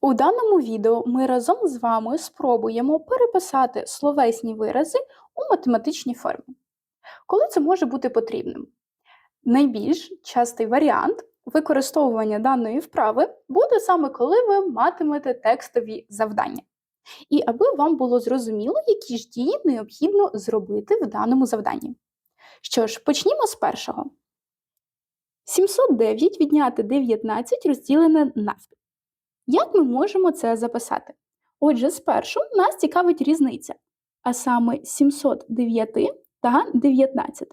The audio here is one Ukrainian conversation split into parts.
У даному відео ми разом з вами спробуємо переписати словесні вирази у математичній формі. Коли це може бути потрібним? Найбільш частий варіант використовування даної вправи буде саме коли ви матимете текстові завдання. І аби вам було зрозуміло, які ж дії необхідно зробити в даному завданні. Що ж, почнімо з першого. 709 відняти 19 розділене навпіл. Як ми можемо це записати? Отже, спершу нас цікавить різниця, а саме 709 та 19.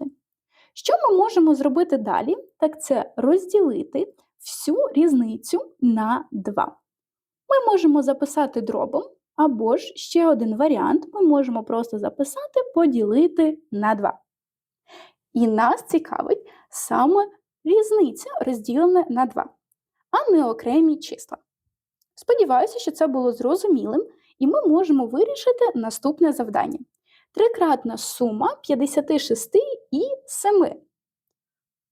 Що ми можемо зробити далі? Так це розділити всю різницю на 2. Ми можемо записати дробом, або ж ще один варіант ми можемо просто записати поділити на 2. І нас цікавить саме різниця розділена на 2, а не окремі числа. Сподіваюся, що це було зрозумілим, і ми можемо вирішити наступне завдання. Трикратна сума 56 і 7.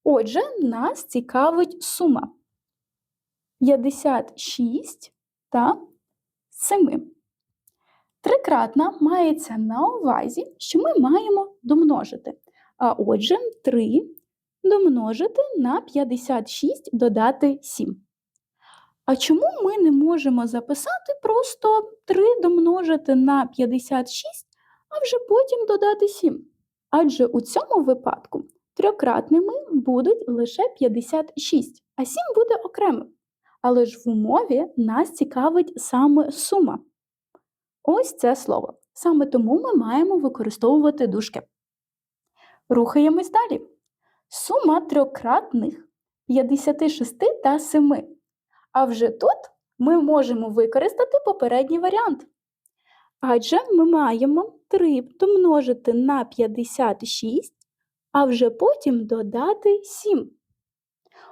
Отже, нас цікавить сума 56 та 7. Трикратна мається на увазі, що ми маємо домножити. А отже, 3 домножити на 56 додати 7. А чому ми не можемо записати просто 3 домножити на 56, а вже потім додати 7? Адже у цьому випадку трьократними будуть лише 56, а 7 буде окремим. Але ж в умові нас цікавить саме сума. Ось це слово. Саме тому ми маємо використовувати дужки. Рухаємось далі. Сума трьохкратних 56 та 7. А вже тут ми можемо використати попередній варіант. Адже ми маємо 3 домножити на 56, а вже потім додати 7.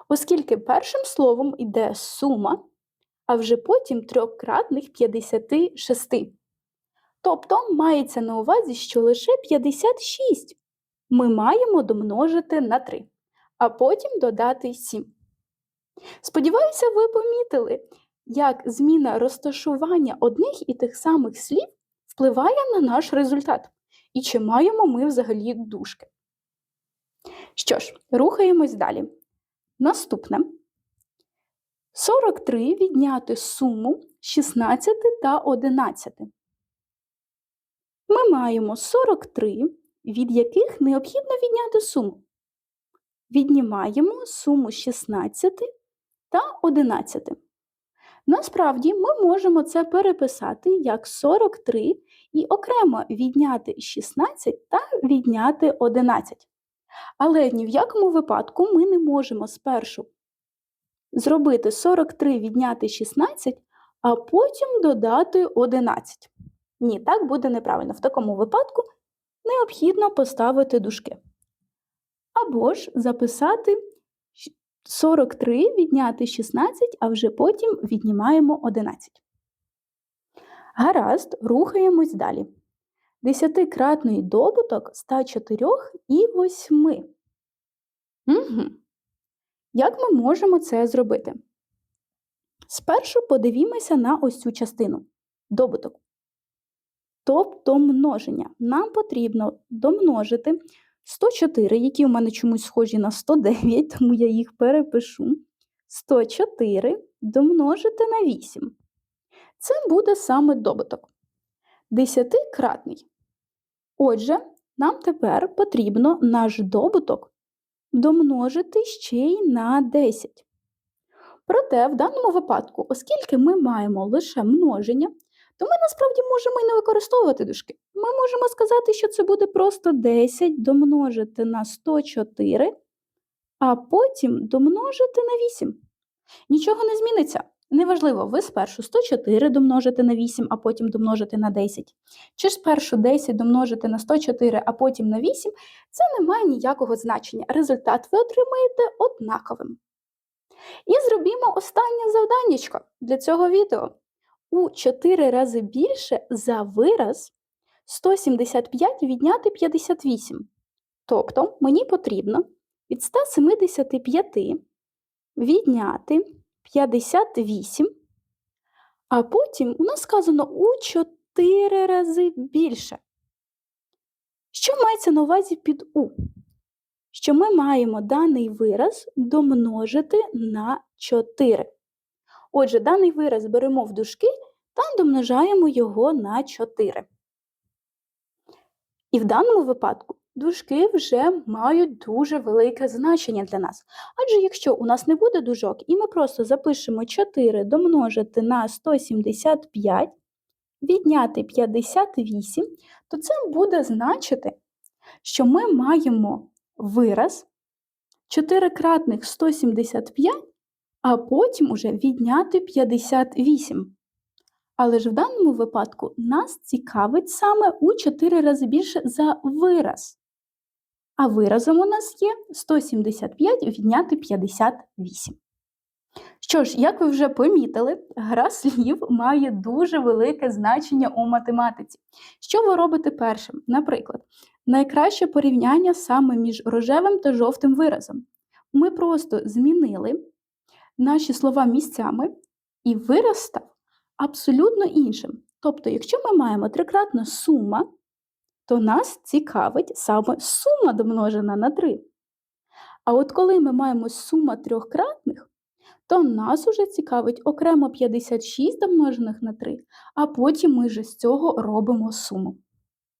Оскільки першим словом йде сума, а вже потім трьохкратних 56. Тобто мається на увазі, що лише 56 ми маємо домножити на 3, а потім додати 7. Сподіваюся, ви помітили, як зміна розташування одних і тих самих слів впливає на наш результат, і чи маємо ми взагалі дужки. Що ж, рухаємось далі. Наступне 43 відняти суму 16 та 11. Ми маємо 43, від яких необхідно відняти суму. Віднімаємо суму 16 та 11. Насправді ми можемо це переписати як 43 і окремо відняти 16 та відняти 11. Але ні в якому випадку ми не можемо спершу зробити 43 відняти 16, а потім додати 11. Ні, так буде неправильно. В такому випадку необхідно поставити дужки. Або ж записати 43 відняти 16, а вже потім віднімаємо 11. Гаразд, рухаємось далі. Десятикратний добуток 104 і 8. Угу. Як ми можемо це зробити? Спершу подивімося на ось цю частину добуток. Тобто множення. Нам потрібно домножити 104, які у мене чомусь схожі на 109, тому я їх перепишу. 104 домножити на 8. Це буде саме добуток. Десятикратний. Отже, нам тепер потрібно наш добуток домножити ще й на 10. Проте, в даному випадку, оскільки ми маємо лише множення, то ми насправді можемо і не використовувати дужки. Ми можемо сказати, що це буде просто 10 домножити на 104, а потім домножити на 8. Нічого не зміниться. Неважливо, ви спершу 104 домножите на 8, а потім домножите на 10. Чи спершу 10 домножити на 104, а потім на 8, це не має ніякого значення. Результат ви отримаєте однаковим. І зробімо останнє завданнячко для цього відео у 4 рази більше за вираз 175 відняти 58. Тобто мені потрібно від 175 відняти 58, А потім у нас сказано у 4 рази більше. Що мається на увазі під У? Що ми маємо даний вираз домножити на 4. Отже, даний вираз беремо в дужки та домножаємо його на 4. І в даному випадку дужки вже мають дуже велике значення для нас. Адже якщо у нас не буде дужок, і ми просто запишемо 4 домножити на 175, відняти 58, то це буде значити, що ми маємо вираз 4-кратних 175, а потім уже відняти 58. Але ж в даному випадку нас цікавить саме у 4 рази більше за вираз. А виразом у нас є 175 відняти 58. Що ж, як ви вже помітили, гра слів має дуже велике значення у математиці. Що ви робите першим? Наприклад, найкраще порівняння саме між рожевим та жовтим виразом. Ми просто змінили наші слова місцями, і вираз став абсолютно іншим. Тобто, якщо ми маємо трикратна сума, то нас цікавить саме сума домножена на 3. А от коли ми маємо сума трьохкратних, то нас уже цікавить окремо 56 домножених на 3, а потім ми вже з цього робимо суму.